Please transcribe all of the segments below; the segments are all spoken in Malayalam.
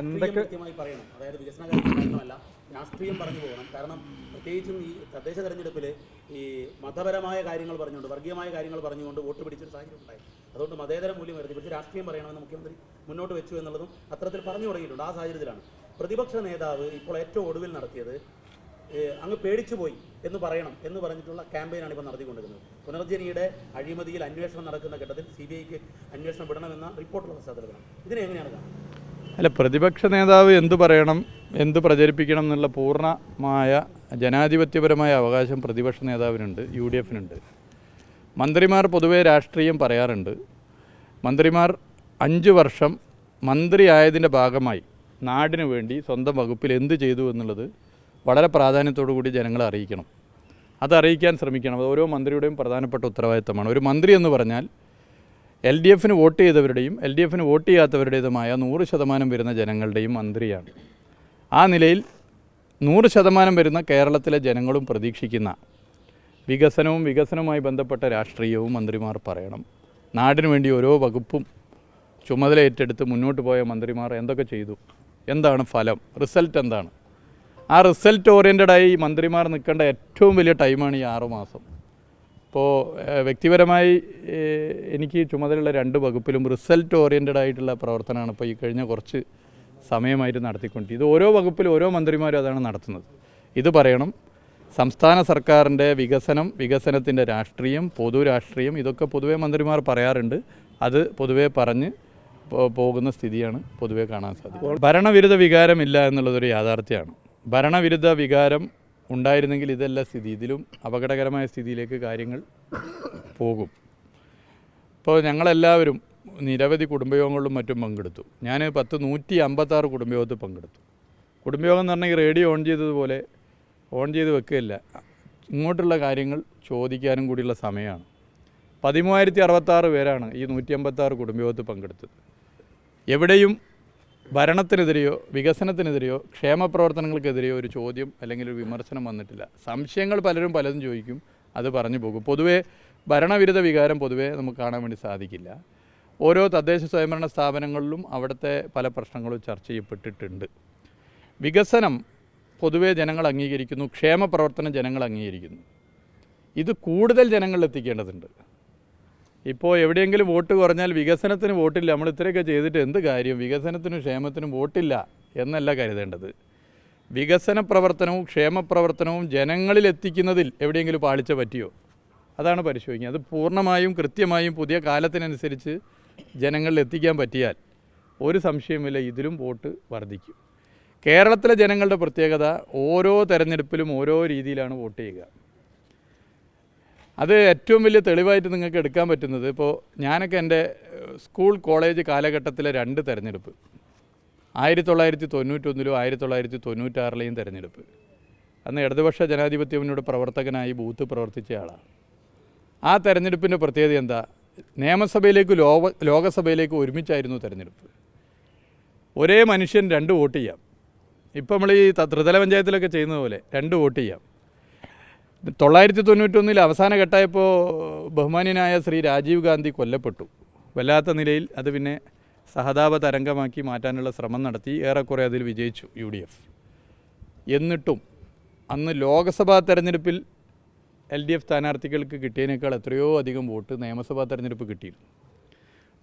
എന്തൊക്കെ പറയണം. അതായത് വികസന രാഷ്ട്രീയം പറഞ്ഞു പോകണം. കാരണം പ്രത്യേകിച്ചും ഈ തദ്ദേശ തെരഞ്ഞെടുപ്പിൽ ഈ മതപരമായ കാര്യങ്ങൾ പറഞ്ഞുകൊണ്ട് വർഗീയമായ കാര്യങ്ങൾ പറഞ്ഞുകൊണ്ട് വോട്ട് പിടിച്ചൊരു സാഹചര്യം ഉണ്ടായി. അതുകൊണ്ട് മതേതര മൂല്യം ഉയർത്തിപ്പിടിച്ച് രാഷ്ട്രീയം പറയണമെന്ന് മുഖ്യമന്ത്രി മുന്നോട്ട് വെച്ചു എന്നുള്ളതും അത്തരത്തിൽ പറഞ്ഞു തുടങ്ങിയിട്ടുണ്ട് ആ സാഹചര്യത്തിലാണ്. പ്രതിപക്ഷ നേതാവ് ഇപ്പോൾ ഏറ്റവും ഒടുവിൽ നടത്തിയത് ഏഹ് പേടിച്ചു പോയി എന്ന് പറയണം എന്ന് പറഞ്ഞിട്ടുള്ള ക്യാമ്പയിനാണ് ഇപ്പോൾ നടത്തിക്കൊണ്ടിരുന്നത്. പുനർജനിയുടെ അഴിമതിയിൽ അന്വേഷണം നടക്കുന്ന ഘട്ടത്തിൽ സി ബി ഐക്ക് അന്വേഷണം വിടണമെന്ന റിപ്പോർട്ടുള്ള പശ്ചാത്തലത്തിലാണ്. ഇതിനെ എങ്ങനെയാണ് അല്ല പ്രതിപക്ഷ നേതാവ് എന്ത് പറയണം എന്ത് പ്രചരിപ്പിക്കണം എന്നുള്ള പൂർണമായ ജനാധിപത്യപരമായ അവകാശം പ്രതിപക്ഷ നേതാവിനുണ്ട് യു ഡി എഫിനുണ്ട് മന്ത്രിമാർ പൊതുവേ രാഷ്ട്രീയം പറയാറുണ്ട്. മന്ത്രിമാർ അഞ്ച് വർഷം മന്ത്രിയായതിന്റെ ഭാഗമായി നാടിനു വേണ്ടി സ്വന്തം വകുപ്പിൽ എന്ത് ചെയ്തു എന്നുള്ളത് വളരെ പ്രാധാന്യത്തോടു കൂടി ജനങ്ങളെ അറിയിക്കണം. അത് അറിയിക്കാൻ ശ്രമിക്കണം. അത് ഓരോ മന്ത്രിയുടെയും പ്രധാനപ്പെട്ട ഉത്തരവാദിത്തമാണ്. ഒരു മന്ത്രി എന്ന് പറഞ്ഞാൽ എൽ ഡി എഫിന് വോട്ട് ചെയ്തവരുടെയും എൽ ഡി എഫിന് വോട്ട് ചെയ്യാത്തവരുടേതുമായ നൂറ് ശതമാനം വരുന്ന ജനങ്ങളുടെയും മന്ത്രിയാണ്. ആ നിലയിൽ നൂറ് ശതമാനം വരുന്ന കേരളത്തിലെ ജനങ്ങളും പ്രതീക്ഷിക്കുന്ന വികസനവും വികസനവുമായി ബന്ധപ്പെട്ട രാഷ്ട്രീയവും മന്ത്രിമാർ പറയണം. നാടിനു വേണ്ടി ഓരോ വകുപ്പും ചുമതല ഏറ്റെടുത്ത് മുന്നോട്ട് പോയ മന്ത്രിമാർ എന്തൊക്കെ ചെയ്തു? എന്താണ് ഫലം? റിസൾട്ട് എന്താണ്? ആ റിസൾട്ട് ഓറിയന്റഡായി മന്ത്രിമാർ നിൽക്കേണ്ട ഏറ്റവും വലിയ ടൈമാണ് ഈ ആറുമാസം ഇപ്പോൾ വ്യക്തിപരമായി എനിക്ക് ചുമതലയുള്ള രണ്ട് വകുപ്പിലും റിസൾട്ട് ഓറിയന്റഡ് ആയിട്ടുള്ള പ്രവർത്തനമാണ് ഇപ്പോൾ ഈ കഴിഞ്ഞ കുറച്ച് സമയമായിട്ട് നടത്തിക്കൊണ്ടിരിക്കുന്നത് ഇത് ഓരോ വകുപ്പിലും ഓരോ മന്ത്രിമാരും അതാണ് നടത്തുന്നത്. ഇത് പറയണം സംസ്ഥാന സർക്കാരിന്റെ വികസനം വികസനത്തിന്റെ രാഷ്ട്രീയം പൊതു രാഷ്ട്രീയം ഇതൊക്കെ പൊതുവെ മന്ത്രിമാർ പറയാറുണ്ട്. അത് പൊതുവെ പറഞ്ഞ് പോകുന്ന സ്ഥിതിയാണ് പൊതുവെ കാണാൻ സാധിക്കും ഭരണവിരുദ്ധ വികാരമില്ല എന്നുള്ളതൊരു യാഥാർത്ഥ്യമാണ്. ഭരണവിരുദ്ധ വികാരം ഉണ്ടായിരുന്നെങ്കിൽ ഇതല്ല സ്ഥിതി. ഇതിലും അപകടകരമായ സ്ഥിതിയിലേക്ക് കാര്യങ്ങൾ പോകും. ഇപ്പോൾ ഞങ്ങളെല്ലാവരും നിരവധി കുടുംബയോഗങ്ങളിലും മറ്റും പങ്കെടുത്തു. ഞാൻ പത്ത് നൂറ്റി അമ്പത്താറ് കുടുംബയോഗത്തിൽ പങ്കെടുത്തു. കുടുംബയോഗം എന്ന് പറഞ്ഞാൽ റേഡിയോ ഓൺ ചെയ്തതുപോലെ ഓൺ ചെയ്ത് വെക്കുകയില്ല. ഇങ്ങോട്ടുള്ള കാര്യങ്ങൾ ചോദിക്കാനും കൂടിയുള്ള സമയമാണ്. പതിമൂവായിരത്തി അറുപത്താറ് പേരാണ് ഈ നൂറ്റി അമ്പത്താറ് കുടുംബയോഗത്തിൽ പങ്കെടുത്തത്. എവിടെയും ഭരണത്തിനെതിരെയോ വികസനത്തിനെതിരെയോ ക്ഷേമപ്രവർത്തനങ്ങൾക്കെതിരെയോ ഒരു ചോദ്യം അല്ലെങ്കിൽ ഒരു വിമർശനം വന്നിട്ടില്ല. സംശയങ്ങൾ പലരും പലതും ചോദിക്കും അത് പറഞ്ഞു പോകും. പൊതുവേ ഭരണവിരുദ്ധ വികാരം പൊതുവേ നമുക്ക് കാണാൻ വേണ്ടി സാധിക്കില്ല. ഓരോ തദ്ദേശ സ്വയംഭരണ സ്ഥാപനങ്ങളിലും അവിടുത്തെ പല പ്രശ്നങ്ങളും ചർച്ച ചെയ്യപ്പെട്ടിട്ടുണ്ട്. വികസനം പൊതുവേ ജനങ്ങൾ അംഗീകരിക്കുന്നു ക്ഷേമപ്രവർത്തനം ജനങ്ങൾ അംഗീകരിക്കുന്നു. ഇത് കൂടുതൽ ജനങ്ങളിൽ എത്തിക്കേണ്ടതുണ്ട് ഇപ്പോൾ എവിടെയെങ്കിലും വോട്ട് കുറഞ്ഞാൽ വികസനത്തിന് വോട്ടില്ല. നമ്മൾ ഇത്രയൊക്കെ ചെയ്തിട്ട് എന്ത് കാര്യം? വികസനത്തിനും ക്ഷേമത്തിനും വോട്ടില്ല എന്നല്ല കരുതേണ്ടത്. വികസന പ്രവർത്തനവും ക്ഷേമ പ്രവർത്തനവും ജനങ്ങളിൽ എത്തിക്കുന്നതിൽ എവിടെയെങ്കിലും പാളിച്ച പറ്റിയോ? അതാണ് പരിശോധിക്കുക അത് പൂർണമായും കൃത്യമായും പുതിയ കാലത്തിനനുസരിച്ച് ജനങ്ങളിൽ എത്തിക്കാൻ പറ്റിയാൽ ഒരു സംശയമില്ല ഇതിലും വോട്ട് വർദ്ധിക്കും. കേരളത്തിലെ ജനങ്ങളുടെ പ്രത്യേകത ഓരോ തെരഞ്ഞെടുപ്പിലും ഓരോ രീതിയിലാണ് വോട്ട് ചെയ്യുക. അത് ഏറ്റവും വലിയ തെളിവായിട്ട് നിങ്ങൾക്ക് എടുക്കാൻ പറ്റുന്നത് ഇപ്പോൾ ഞാനൊക്കെ എന്റെ സ്കൂൾ കോളേജ് കാലഘട്ടത്തിലെ രണ്ട് തിരഞ്ഞെടുപ്പ്. ആയിരത്തി തൊള്ളായിരത്തി തൊണ്ണൂറ്റൊന്നിലും ആയിരത്തി തൊള്ളായിരത്തി തൊണ്ണൂറ്റാറിലെയും തെരഞ്ഞെടുപ്പ്. അന്ന് ഇടതുപക്ഷ ജനാധിപത്യ പ്രവർത്തകനായി ബൂത്ത് പ്രവർത്തിച്ച ആളാണ്. ആ തെരഞ്ഞെടുപ്പിന്റെ പ്രത്യേകത എന്താ? നിയമസഭയിലേക്ക് ലോക ലോകസഭയിലേക്ക് ഒരുമിച്ചായിരുന്നു തെരഞ്ഞെടുപ്പ്. ഒരേ മനുഷ്യൻ രണ്ട് വോട്ട് ചെയ്യാം. ഇപ്പം നമ്മൾ ഈ ത്രിതല പഞ്ചായത്തിലൊക്കെ ചെയ്യുന്നത് പോലെ രണ്ട് വോട്ട് ചെയ്യാം. തൊള്ളായിരത്തി തൊണ്ണൂറ്റൊന്നിൽ അവസാന ഘട്ടമായപ്പോൾ ബഹുമാന്യനായ ശ്രീ രാജീവ് ഗാന്ധി കൊല്ലപ്പെട്ടു. വല്ലാത്ത നിലയിൽ അത് പിന്നെ സഹതാപ തരംഗമാക്കി മാറ്റാനുള്ള ശ്രമം നടത്തി. ഏറെക്കുറെ അതിൽ വിജയിച്ചു യു ഡി എഫ് എന്നിട്ടും അന്ന് ലോക്സഭാ തെരഞ്ഞെടുപ്പിൽ എൽ ഡി എഫ് സ്ഥാനാർത്ഥികൾക്ക് കിട്ടിയതിനേക്കാൾ എത്രയോ അധികം വോട്ട് നിയമസഭാ തെരഞ്ഞെടുപ്പ് കിട്ടിയിരുന്നു.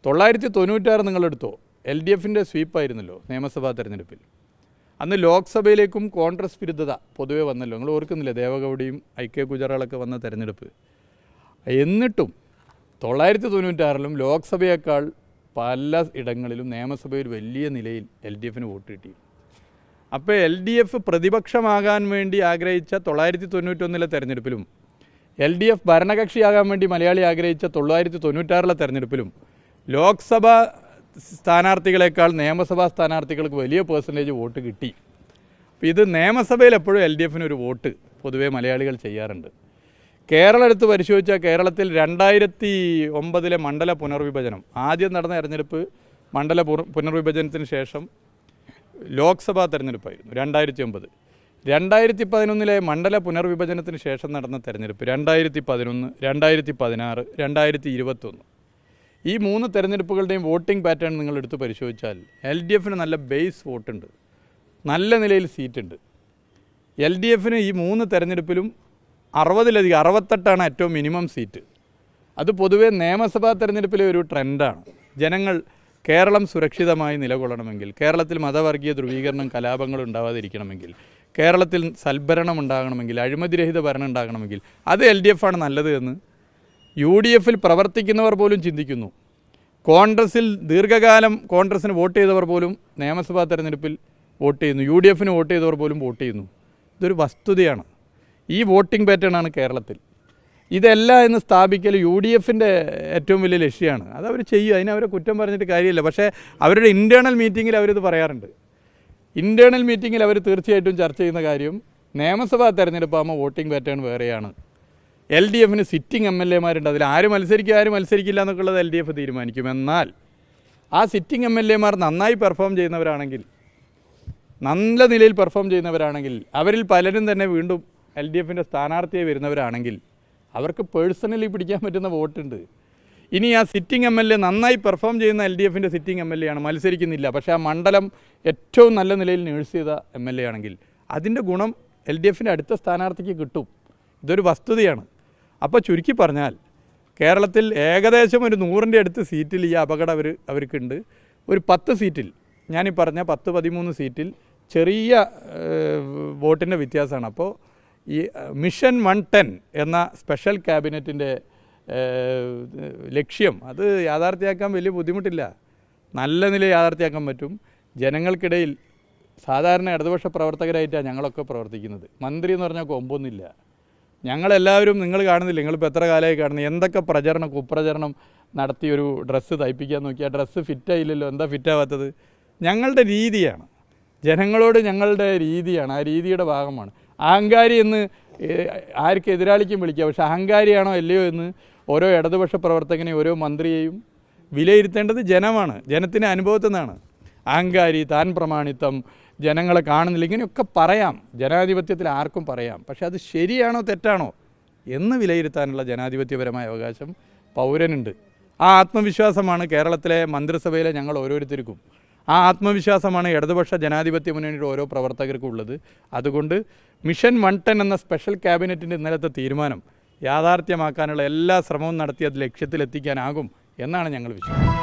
തൊള്ളായിരത്തി തൊണ്ണൂറ്റാറ് നിങ്ങളെടുത്തോ? എൽ ഡി എഫിന്റെ സ്വീപ്പായിരുന്നല്ലോ നിയമസഭാ തെരഞ്ഞെടുപ്പിൽ. അന്ന് ലോക്സഭയിലേക്കും കോൺഗ്രസ് വിരുദ്ധത പൊതുവേ വന്നല്ലോ. നിങ്ങൾ ഓർക്കുന്നില്ലേ ദേവഗൗഡിയും ഐ കെ ഗുജറാളൊക്കെ വന്ന തെരഞ്ഞെടുപ്പ്. എന്നിട്ടും തൊള്ളായിരത്തി തൊണ്ണൂറ്റാറിലും ലോക്സഭയേക്കാൾ പല ഇടങ്ങളിലും നിയമസഭയിൽ വലിയ നിലയിൽ എൽ ഡി എഫിന് വോട്ട് കിട്ടി. അപ്പോൾ എൽ ഡി എഫ് പ്രതിപക്ഷമാകാൻ വേണ്ടി ആഗ്രഹിച്ച തൊള്ളായിരത്തി തൊണ്ണൂറ്റൊന്നിലെ തെരഞ്ഞെടുപ്പിലും എൽ ഡി എഫ് ഭരണകക്ഷിയാകാൻ വേണ്ടി മലയാളി ആഗ്രഹിച്ച തൊള്ളായിരത്തി തൊണ്ണൂറ്റാറിലെ തെരഞ്ഞെടുപ്പിലും ലോക്സഭ സ്ഥാനാർത്ഥികളെക്കാൾ നിയമസഭാ സ്ഥാനാർത്ഥികൾക്ക് വലിയ പേഴ്സന്റേജ് വോട്ട് കിട്ടി. അപ്പോൾ ഇത് നിയമസഭയിൽ എപ്പോഴും എൽ ഡി എഫിന് ഒരു വോട്ട് പൊതുവേ മലയാളികൾ ചെയ്യാറുണ്ട്. കേരളം എടുത്ത് പരിശോധിച്ചാൽ കേരളത്തിൽ രണ്ടായിരത്തി ഒമ്പതിലെ മണ്ഡല പുനർവിഭജനം ആദ്യം നടന്ന തെരഞ്ഞെടുപ്പ് മണ്ഡല പുനർവിഭജനത്തിന് ശേഷം ലോക്സഭാ തെരഞ്ഞെടുപ്പായിരുന്നു രണ്ടായിരത്തി ഒമ്പത് രണ്ടായിരത്തി പതിനൊന്നിലെ മണ്ഡല പുനർവിഭജനത്തിന് ശേഷം നടന്ന തെരഞ്ഞെടുപ്പ് രണ്ടായിരത്തി പതിനൊന്ന് രണ്ടായിരത്തി പതിനാറ് രണ്ടായിരത്തി ഇരുപത്തൊന്ന് ഈ മൂന്ന് തെരഞ്ഞെടുപ്പുകളുടെയും വോട്ടിംഗ് പാറ്റേൺ നിങ്ങൾ എടുത്ത് പരിശോധിച്ചാൽ എൽ ഡി എഫിന് നല്ല ബേസ് വോട്ടുണ്ട്. നല്ല നിലയിൽ സീറ്റുണ്ട്. എൽ ഡി എഫിന് ഈ മൂന്ന് തെരഞ്ഞെടുപ്പിലും അറുപതിലധികം അറുപത്തെട്ടാണ് ഏറ്റവും മിനിമം സീറ്റ് അത് പൊതുവേ നിയമസഭാ തെരഞ്ഞെടുപ്പിലെ ഒരു ട്രെൻഡാണ്. ജനങ്ങൾ കേരളം സുരക്ഷിതമായി നിലകൊള്ളണമെങ്കിൽ കേരളത്തിൽ മതവർഗീയ ധ്രുവീകരണം കലാപങ്ങൾ ഉണ്ടാവാതിരിക്കണമെങ്കിൽ കേരളത്തിൽ സൽഭരണം ഉണ്ടാകണമെങ്കിൽ അഴിമതിരഹിത ഭരണം ഉണ്ടാകണമെങ്കിൽ അത് എൽ ഡി എഫാണ് നല്ലത് എന്ന് യു ഡി എഫിൽ പ്രവർത്തിക്കുന്നവർ പോലും ചിന്തിക്കുന്നു. കോൺഗ്രസിൽ ദീർഘകാലം കോൺഗ്രസ്സിന് വോട്ട് ചെയ്തവർ പോലും നിയമസഭാ തെരഞ്ഞെടുപ്പിൽ വോട്ട് ചെയ്യുന്നു. യു ഡി എഫിന് വോട്ട് ചെയ്തവർ പോലും വോട്ട് ചെയ്യുന്നു. ഇതൊരു വസ്തുതയാണ്. ഈ വോട്ടിംഗ് പാറ്റേൺ ആണ് കേരളത്തിൽ. ഇതല്ല എന്ന് സ്ഥാപിക്കൽ യു ഡി എഫിന്റെ ഏറ്റവും വലിയ ലക്ഷ്യമാണ്. അത് അവർ ചെയ്യും അതിന് അവരെ കുറ്റം പറഞ്ഞിട്ട് കാര്യമില്ല. പക്ഷേ അവരുടെ ഇന്റേർണൽ മീറ്റിങ്ങിൽ അവരിത് പറയാറുണ്ട്. ഇന്റേർണൽ മീറ്റിങ്ങിൽ അവർ തീർച്ചയായിട്ടും ചർച്ച ചെയ്യുന്ന കാര്യം നിയമസഭാ തെരഞ്ഞെടുപ്പാകുമ്പോൾ വോട്ടിംഗ് പാറ്റേൺ വേറെയാണ്. എൽ ഡി എഫിന് സിറ്റിംഗ് എം എൽ എമാരുണ്ട്. അതിൽ ആര് മത്സരിക്കും ആര് മത്സരിക്കില്ല എന്നൊക്കെയുള്ളത് എൽ ഡി എഫ് തീരുമാനിക്കും. എന്നാൽ ആ സിറ്റിംഗ് എം എൽ എമാർ നന്നായി പെർഫോം ചെയ്യുന്നവരാണെങ്കിൽ നല്ല നിലയിൽ പെർഫോം ചെയ്യുന്നവരാണെങ്കിൽ അവരിൽ പലരും തന്നെ വീണ്ടും എൽ ഡി എഫിന്റെ സ്ഥാനാർത്ഥിയായി വരുന്നവരാണെങ്കിൽ അവർക്ക് പേഴ്സണലി പിടിക്കാൻ പറ്റുന്ന വോട്ടുണ്ട്. ഇനി ആ സിറ്റിംഗ് എം എൽ എ നന്നായി പെർഫോം ചെയ്യുന്ന എൽ ഡി എഫിന്റെ സിറ്റിംഗ് എം എൽ എ ആണ്. മത്സരിക്കുന്നില്ല. പക്ഷേ ആ മണ്ഡലം ഏറ്റവും നല്ല നിലയിൽ നേഴ്സ് ചെയ്ത എം എൽ എ ആണെങ്കിൽ അതിന്റെ ഗുണം എൽ ഡി എഫിന്റെ അടുത്ത സ്ഥാനാർത്ഥിക്ക് കിട്ടും. ഇതൊരു വസ്തുതയാണ്. അപ്പോൾ ചുരുക്കി പറഞ്ഞാൽ കേരളത്തിൽ ഏകദേശം ഒരു നൂറിന്റെ അടുത്ത് സീറ്റിൽ ഈ അപകടം അവർ അവർക്കുണ്ട്. ഒരു പത്ത് സീറ്റിൽ ഞാനീ പറഞ്ഞ പത്ത് പതിമൂന്ന് സീറ്റിൽ ചെറിയ വോട്ടിന്റെ വ്യത്യാസമാണ്. അപ്പോൾ ഈ മിഷൻ വൺ ടെൻ എന്ന സ്പെഷ്യൽ ക്യാബിനറ്റിന്റെ ലക്ഷ്യം അത് യാഥാർത്ഥ്യമാക്കാൻ വലിയ ബുദ്ധിമുട്ടില്ല. നല്ല നില യാഥാർത്ഥ്യമാക്കാൻ പറ്റും. ജനങ്ങൾക്കിടയിൽ സാധാരണ ഇടതുപക്ഷ പ്രവർത്തകരായിട്ടാണ് ഞങ്ങളൊക്കെ പ്രവർത്തിക്കുന്നത്. മന്ത്രി എന്ന് പറഞ്ഞാൽ കൊമ്പൊന്നുമില്ല. ഞങ്ങളെല്ലാവരും നിങ്ങൾ കാണുന്നില്ല? നിങ്ങളിപ്പോൾ എത്ര കാലമായി കാണുന്നത് എന്തൊക്കെ പ്രചരണം കുപ്രചരണം നടത്തി ഒരു ഡ്രസ്സ് തയ്പ്പിക്കാൻ നോക്കി ആ ഡ്രസ്സ് ഫിറ്റായില്ലല്ലോ എന്താ ഫിറ്റാവാത്തത് ഞങ്ങളുടെ രീതിയാണ്. ജനങ്ങളോട് ഞങ്ങളുടെ രീതിയാണ്. ആ രീതിയുടെ ഭാഗമാണ്. അഹങ്കാരി എന്ന് ആർക്ക് എതിരാളിക്കും വിളിക്കുക പക്ഷേ അഹങ്കാരിയാണോ അല്ലയോ എന്ന് ഓരോ ഇടതുപക്ഷ പ്രവർത്തകനെയും ഓരോ മന്ത്രിയെയും വിലയിരുത്തേണ്ടത് ജനമാണ്. ജനത്തിന്റെ അനുഭവത്തിൽ നിന്നാണ്. അഹങ്കാരി താൻ പ്രമാണിത്വം ജനങ്ങളെ കാണുന്നില്ല. ഇങ്ങനെയൊക്കെ പറയാം. ജനാധിപത്യത്തിൽ ആർക്കും പറയാം. പക്ഷേ അത് ശരിയാണോ തെറ്റാണോ എന്ന് വിലയിരുത്താനുള്ള ജനാധിപത്യപരമായ അവകാശം പൗരനുണ്ട്. ആ ആത്മവിശ്വാസമാണ് കേരളത്തിലെ മന്ത്രിസഭയിലെ ഞങ്ങൾ ഓരോരുത്തർക്കും. ആ ആത്മവിശ്വാസമാണ് ഇടതുപക്ഷ ജനാധിപത്യ മുന്നണിയുടെ ഓരോ പ്രവർത്തകർക്കും ഉള്ളത്. അതുകൊണ്ട് മിഷൻ വൺ ടെൻ എന്ന സ്പെഷ്യൽ ക്യാബിനറ്റിന്റെ ഇന്നലത്തെ തീരുമാനം യാഥാർത്ഥ്യമാക്കാനുള്ള എല്ലാ ശ്രമവും നടത്തി അത് ലക്ഷ്യത്തിലെത്തിക്കാനാകും എന്നാണ് ഞങ്ങൾ വിശ്വസിക്കുന്നത്.